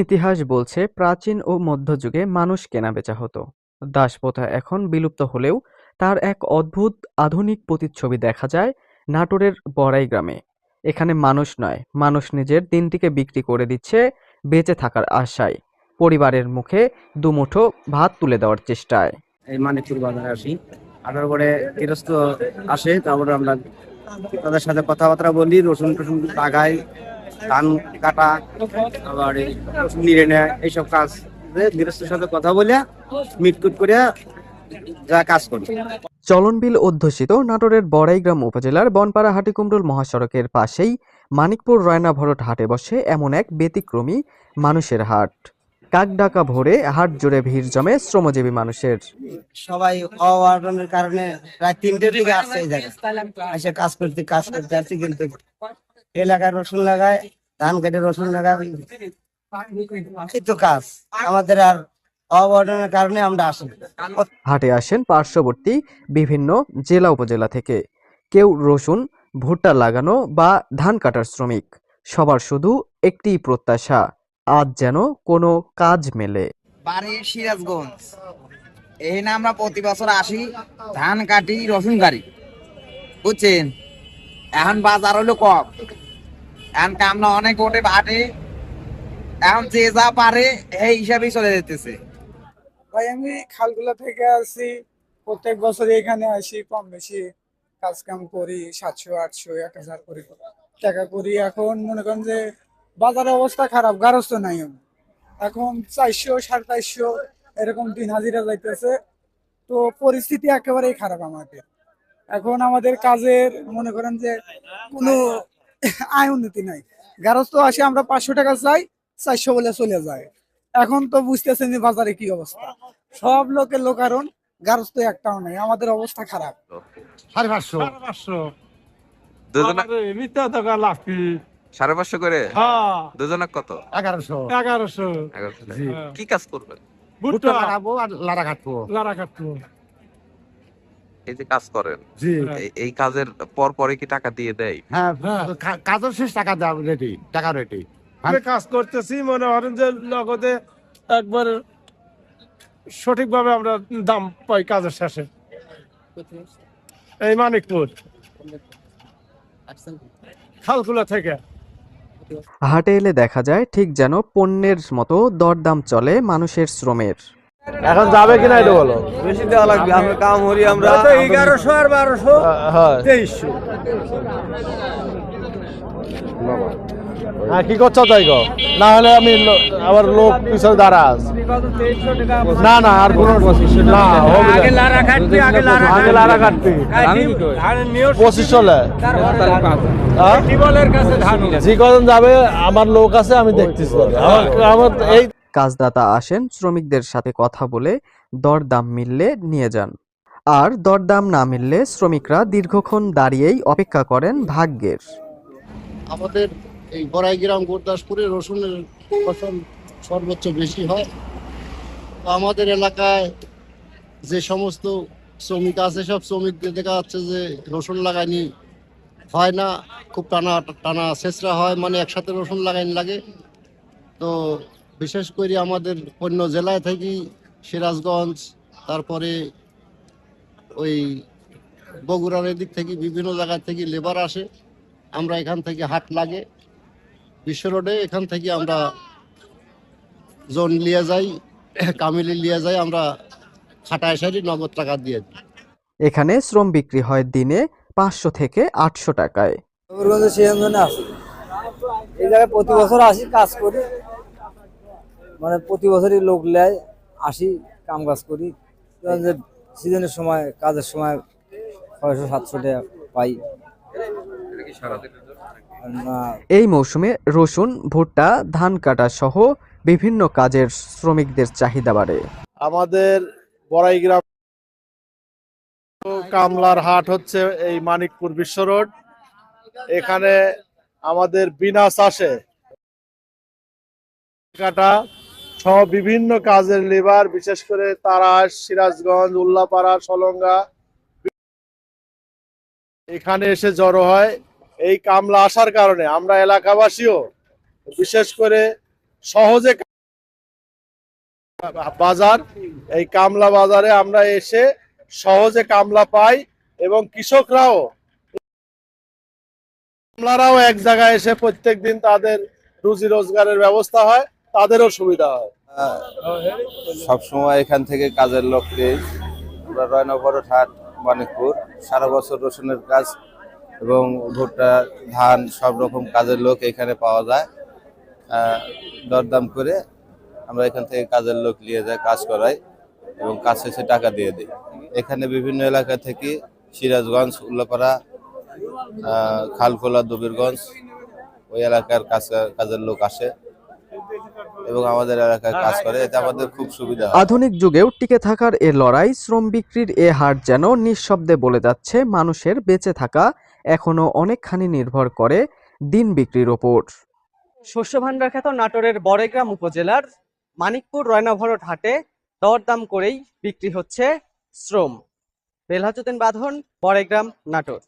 ইতিহাস বলছে, প্রাচীন ও মধ্যযুগে মানুষ কেনাবেচা হতো। দাসপ্রথা এখন বিলুপ্ত হলেও তার এক অদ্ভুত আধুনিক প্রতিচ্ছবি দেখা যায় নাটোরের বড়াই গ্রামে। এখানে মানুষ নয়, মানুষ নিজের দিনটিকে বিক্রি করে দিচ্ছে বেঁচে থাকার আশায়। পরিবারের মুখে দুমুঠো ভাত তুলে দেওয়ার চেষ্টায়। এই মানিকপুর বাজারে আসি। আসার পরে আসে, তারপরে আমরা তাদের সাথে কথাবার্তা বলি রসুন টসুন লাগাই। ধান কাটা আবার নিড়ে নেয় এইসব কাজ গৃহস্থের সাথে কথা বলে মিটকুট করে যা কাজ করি। চলনবিল অধ্যুষিত নাটোরের বড়াইগ্রাম উপজেলার বনপাড়া হাটিকুমরুল মহাসড়কের পাশেই মানিকপুর রয়না ভরট হাটে বসে এমন এক ব্যতিক্রমী মানুষের হাট। কাকডাকা ভোরে হাট জুড়ে ভিড় জমে শ্রমজীবী মানুষের। সবাই অবর্তনের কারণে প্রায় তিনটে থেকে আসছে এই জায়গায়। এসে কাজ করতে কাজ করতে আসছি কিন্তু এলাকায় রসুন লাগায় ধান কেটে রসুন লাগায়। এই তো কাজ আমাদের আর অবর্তনের কারণে আমরা আসি হাটে আসেন পার্শ্ববর্তী বিভিন্ন জেলা উপজেলা থেকে। কেউ রসুন ভুট্টা লাগানো বা ধান কাটার শ্রমিক। সবার শুধু একটিই প্রত্যাশা আজ যেন কোনো কাজ মেলে। বাড়ি সিরাজগঞ্জ। এখানে আমরা প্রতি বছর আসি ধান কাটি রসুন গাড়ি বুঝছেন? এখন বাজার হলো কম। এখন কামনা অনেক ওঠে বাটে। এখন যে যা পারে এই হিসাবেই চলে যেতেছে। ভাই, আমি খালগুলা থেকে আসি। প্রত্যেক বছর এখানে আসি, কম বেশি কাজ কাম করি, সাতশো, আটশো, এক হাজার করে টাকা করি। এখন মনে করেন যে বাজারের অবস্থা খারাপ, গারস্থ নাই। এখন চারশো, সাড়ে চারশো এরকম দিন হাজিরা যাইতেছে। তো পরিস্থিতি একেবারেই খারাপ আমাদের। এখন আমাদের কাজের মনে করেন যে কোনো আয় উন্নতি নাই। গারস্থ আসে আমরা পাঁচশো টাকা চাই চারশো বলে চলে যায়। এখন তো বুঝতেছেন যে বাজারে কি অবস্থা। সব লোকের লোকারণ গারস্থ একটাও নেই। আমাদের অবস্থা খারাপ। সাড়ে পাঁচশো। পাঁচশো। দুজনা মিথ্যা টাকা লাভ কি সাড়ে পাঁচশো করে? হ্যাঁ। দুজনা কত? এগারোশো। এগারোশো। কি কাজ করবেন? ভুট্টা। কাটাবো আর লাড়া কাটবো। লারা কাটবো। এই যে কাজ করেন এই- এই কাজের পর পরে কি টাকা দিয়ে দেয়? হ্যাঁ হ্যাঁ। কাজের শেষ টাকা দেওয়া রেডি টাকা রেডি আমি কাজ করতেছি মনে করেন যে নগদে একবার সঠিকভাবে আমরা দাম পাই কাজের শেষে। এই মানিকপুর। খালকুলা থেকে। হাটে এলে দেখা যায় ঠিক যেন পণ্যের মতো দরদাম চলে মানুষের শ্রমের। এখন যাবে কিনা এটা বলো। বেশি দেওয়া লাগবে আমরা কাম করি আমরা। এগারোশো আর বারোশো হয়। তেইশশো। হ্যাঁ কি করছ তাই গো? না হলে আমি আবার লোক পিছনে দাঁড়া আছে। না না আর কোনো না হবে না। আগে লারা কাটবি পঁচিশশো লে হ্যাঁ? যে কজন যাবে আমার লোক আছে আমি দেখতেছি আমার আমার এই কাজদাতা আসেন, শ্রমিকদের সাথে কথা বলে দরদাম মিললে নিয়ে যান। আর দরদাম না মিললে শ্রমিকরা দীর্ঘক্ষণ দাঁড়িয়েই অপেক্ষা করেন ভাগ্যের। আমাদের এই বড়াই গ্রাম গুরদাসপুরে রসুনের ফসল সর্বোচ্চ বেশি হয়। আমাদের এলাকায় যে সমস্ত শ্রমিক আছে, সব শ্রমিকদের দেখা যাচ্ছে যে রসুন লাগাইনি হয় না, খুব টানা টানা ছেঁচড়া হয় মানে একসাথে রসুন লাগাইনি লাগে। তো বিশেষ করে আমাদের অন্য জেলায় থেকে সিরাজগঞ্জ তারপরে ওই বগুড়ার এদিক থেকে বিভিন্ন জায়গা থেকে লেবার আসে। আমরা এখান থেকে হাট লাগে। বিশ্ব রোডে এখান থেকে আমরা জোন লিয়ে যাই কামিলি নিয়ে যাই আমরা খাটায় সারি নগদ টাকা দিয়ে দিই। এখানে শ্রম বিক্রি হয় দিনে পাঁচশো থেকে আটশো টাকায়। এই জায়গায় প্রতি বছর আসি কাজ করি। মানে প্রতি বছরই লোক নেয় আসি কাম কাজ করি সিজনের সময় কাজের সময় ছয়শো সাতশো টাকা পাই। এই মৌসুমে রসুন ভুট্টা ধান কাটা সহ বিভিন্ন কাজের শ্রমিকদের চাহিদা বাড়ে। আমাদের বড়াই গ্রাম কামলার হাট হচ্ছে এই মানিকপুর বিশ্ব রোড। এখানে আমাদের বিনা চাষে কাটা সহ বিভিন্ন কাজের লেবার বিশেষ করে তারাস, সিরাজগঞ্জ, উল্লাপাড়া, সলঙ্গা। এখানে এসে জড়ো হয় এই কামলা আসার কারণে। আমরা এলাকাবাসীও বিশেষ করে সহজে বাজার, এই কামলা বাজারে আমরা এসে সহজে কামলা পাই এবং কৃষকরাও কামলারাও এক জায়গায় এসে প্রত্যেক দিন তাদের রুজি রোজগারের ব্যবস্থা হয়। তাদেরও সুবিধা হয়। সবসময় এখান থেকে কাজের লোক আমরা রয়নগর হাট মানিকপুর সারা বছর রসুনের কাজ এবং ভুট্টা, ধান, সব রকম কাজের লোক এখানে পাওয়া যায়। দরদাম করে আমরা এখান থেকে কাজের লোক নিয়ে যাই কাজ করাই এবং কাজ শেষে টাকা দিয়ে দিই। এখানে বিভিন্ন এলাকা থেকে সিরাজগঞ্জ, উল্লাপাড়া খালখোলা, দবিরগঞ্জ ওই এলাকার কাজ কাজের লোক আসে। এবং আমাদের এলাকায় কাজ করে এতে আমাদের খুব সুবিধা আধুনিক যুগেও টিকে থাকার এ লড়াই শ্রম বিক্রির এ হার যেন নিঃশব্দে বলে যাচ্ছে মানুষের বেঁচে থাকা এখনও অনেকখানি নির্ভর করে দিন বিক্রির ওপর। শস্য ভাণ্ডার খ্যাত নাটোরের বড়েগ্রাম উপজেলার মানিকপুর রয়নাভরট হাটে দরদাম করেই বিক্রি হচ্ছে শ্রম। বেলহাজুদ্দিন বাঁধন বড়েগ্রাম নাটোর।